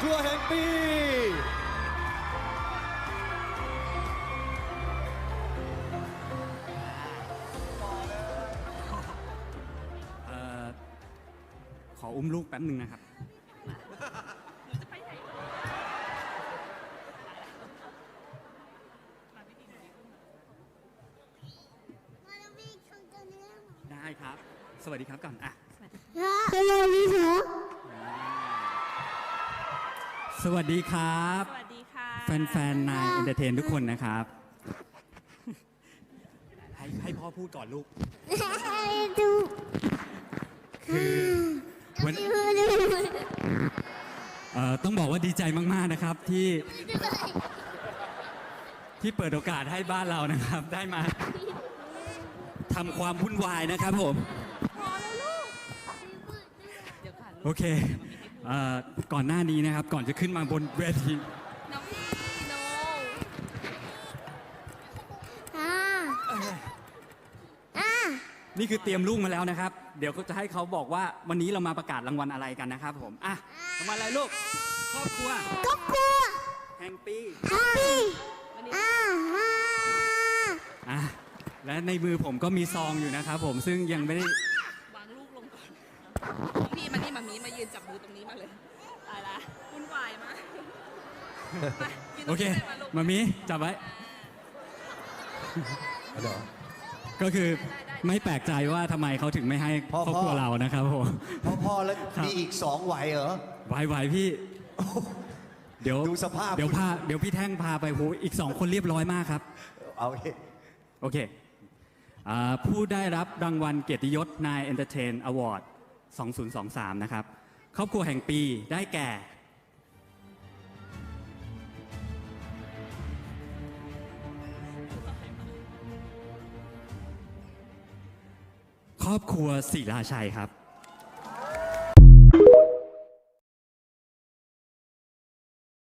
ครัวแห่งปี เอ่อ ขออุ้มลูกแป๊บหนึ่งนะครับมาแล้วพี่ชมตัวนี้ได้ครับ สวัสดีครับก่อน อะฮัลโหลพี่เถอะ สวัสดีครับ สวัสดีค่ะ แฟนๆนายเอนเตอร์เทนทุกคนนะครับ ให้ให้พ่อพูดก่อนลูก ดูคือวันดูดูเอ่อต้องบอกว่าดีใจมากๆนะครับที่ที่เปิดโอกาสให้บ้านเรานะครับ ได้มาทำความวุ่นวายนะครับผมเดี๋ยวค่ะโอเค เอ่อก่อนหน้านี้นะครับก่อนจะขึ้นมาบนเวทีน้องพี่โนอ่าอ่านี่คือเตรียมลูกมาแล้วนะครับ เดี๋ยวก็จะให้เขาบอกว่าวันนี้เรามาประกาศรางวัลอะไรกันนะครับผมอะรางวัลอะไรลูกครอบครัวก็กลัวแห่งปีฮัปปี้อ่าฮ่าอะและในมือผมก็มีซองอยู่นะครับผมซึ่งยังไม่ได้ วางลูกลงก่อนน้องพี่มา นี่มามีมายืนจับมือตรงนี้มาเลย ตายละวุ่นวายมากมายืนตโอรงเค นี้เลยมาลูกมามีจับไว้ เดี๋ยว ก็คือไม่แปลกใจว่าทำไมเขาถึงไม่ให้พ่อ ครอบครัวพ่อเรานะครับผมพ่อพ่อแล้วครับ มีอีกสองไหวเหรอ ไหวไหวพี่ เดี๋ยวดูสภาพ เดี๋ยวพาเดี๋ยวพี่แท่งพาไปโหอีกสองคนเรียบร้อยมากครับ เอาเองโอเคอ่าผู้ได้รับรางวัลเกียรติยศนายเอนเตอร์เทนอวอร์ด2023 นะครับ ครอบครัวแห่งปีได้แก่ ครอบครัวศิลาชัยครับ